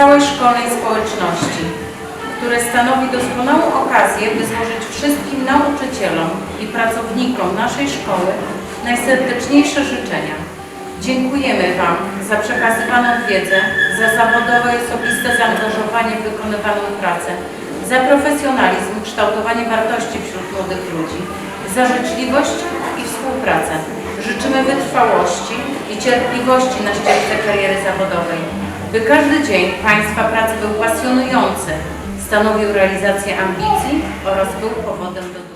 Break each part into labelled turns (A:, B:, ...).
A: całej szkolnej społeczności, które stanowi doskonałą okazję, by złożyć wszystkim nauczycielom i pracownikom naszej szkoły najserdeczniejsze życzenia. Dziękujemy Wam za przekazywaną wiedzę, za zawodowe i osobiste zaangażowanie w wykonywaną pracę, za profesjonalizm, kształtowanie wartości wśród młodych ludzi, za życzliwość i współpracę. Życzymy wytrwałości i cierpliwości na ścieżce kariery zawodowej, by każdy dzień Państwa pracy był pasjonujący, stanowił realizację ambicji oraz był powodem do dumy.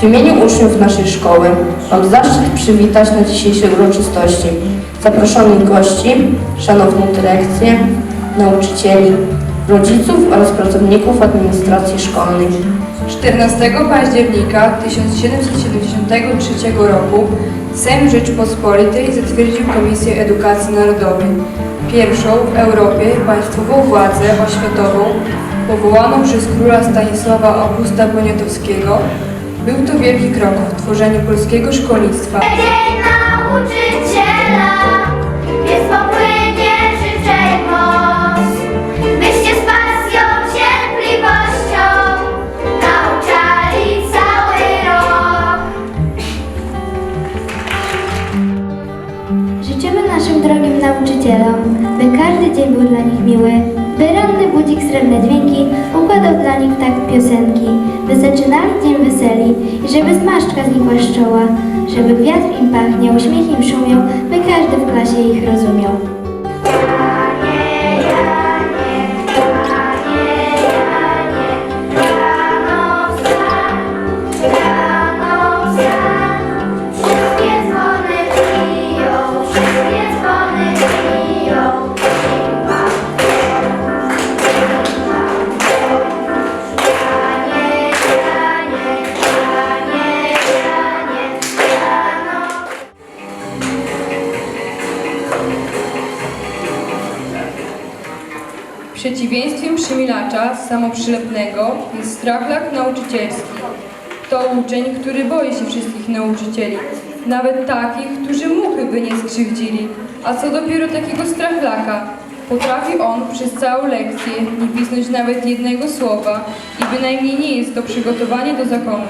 B: W imieniu uczniów naszej szkoły mam zaszczyt przywitać na dzisiejszej uroczystości zaproszonych gości, szanowną dyrekcję, nauczycieli, rodziców oraz pracowników administracji szkolnej.
C: 14 października 1773 roku Sejm Rzeczypospolitej zatwierdził Komisję Edukacji Narodowej, pierwszą w Europie państwową władzę oświatową powołaną przez króla Stanisława Augusta Poniatowskiego. Był to wielki krok w tworzeniu polskiego szkolnictwa.
D: Dzień nauczyciela, więc popłynie życzeń moc. Byście z pasją, cierpliwością nauczali cały rok.
E: Życzymy naszym drogim nauczycielom, by każdy dzień był dla nich miły, by ranny budzik srebrne dźwięki układał dla nich tak piosenki, by zaczynali dzień weseli i żeby zmarszczka znikła z czoła, żeby wiatr im pachniał, uśmiech im szumiał, by każdy w klasie ich rozumiał.
C: Przeciwieństwem przymilacza samoprzylepnego jest strachlak nauczycielski. To uczeń, który boi się wszystkich nauczycieli, nawet takich, którzy muchy by nie skrzywdzili. A co dopiero takiego strachlaka? Potrafi on przez całą lekcję nie pisnąć nawet jednego słowa i bynajmniej nie jest to przygotowanie do zakonu.